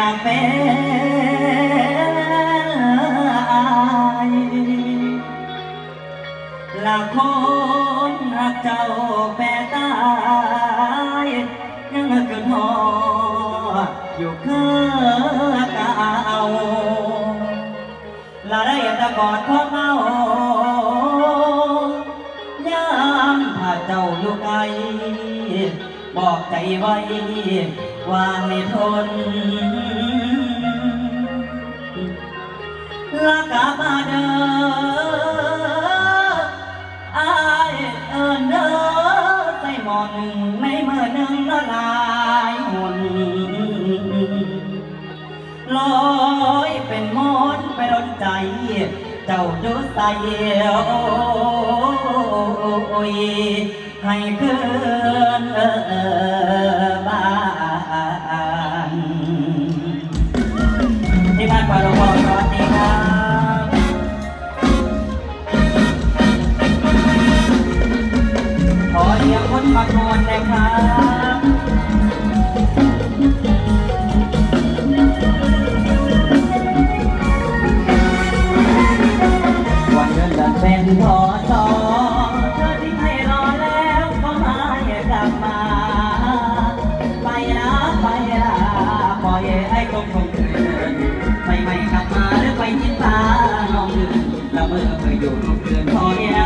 ละแฟนละคนรักเจ้าแปรตายยังเกินหออยู่คือเก่าลาได้ตะกอดพ่อเมายามถ้าเจ้าอยู่ไกลบอกใจไว้ ว่าไม่ทนละกาบาเดออเอินใส่หมอนไม่เมื่อนึ่งละลายหุ่นลอยเป็นมอนไปร้นใจ เจ้าดูใส่โอ้ย ให้เกินบ้านที่บ้านปาราบอกสวัครับขอเรียกคนมาก่นนะครับวันเดืนแฟนทอง ดูเพื่อนขอแย่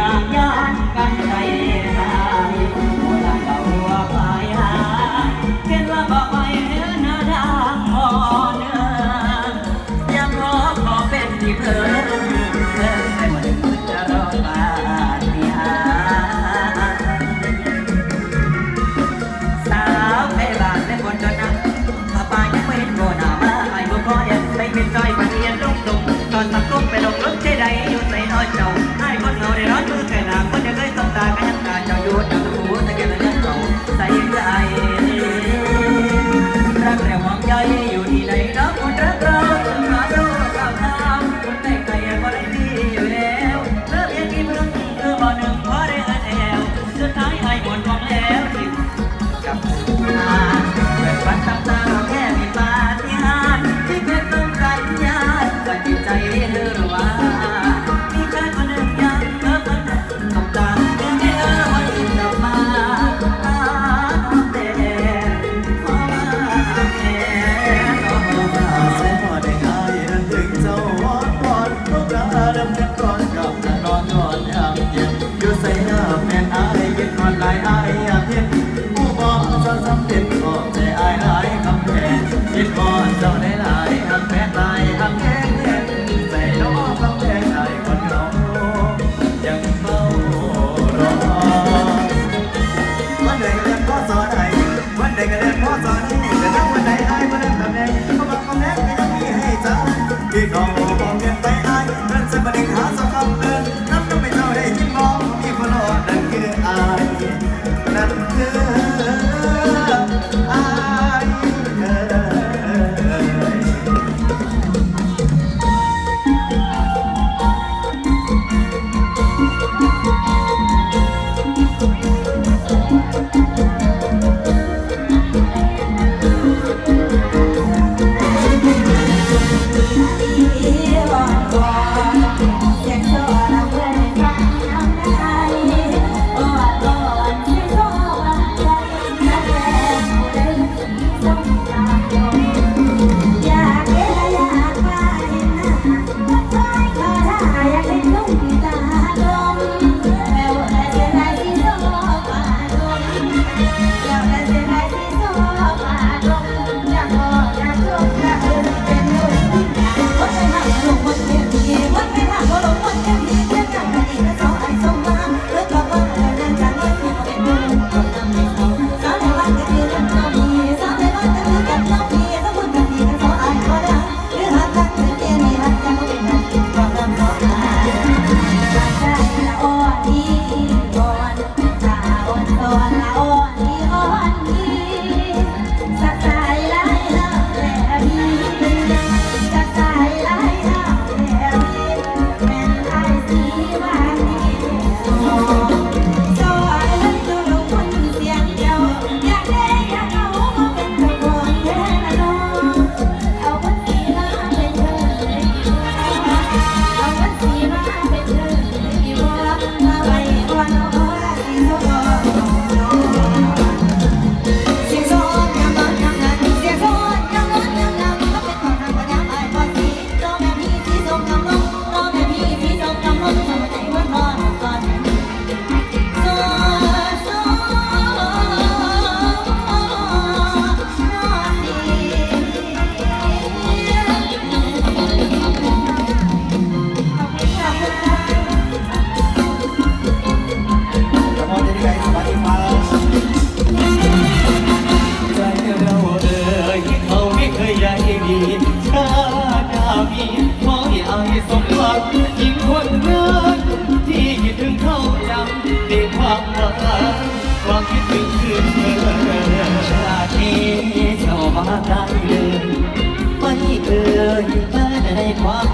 Monte Island.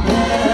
Yeah.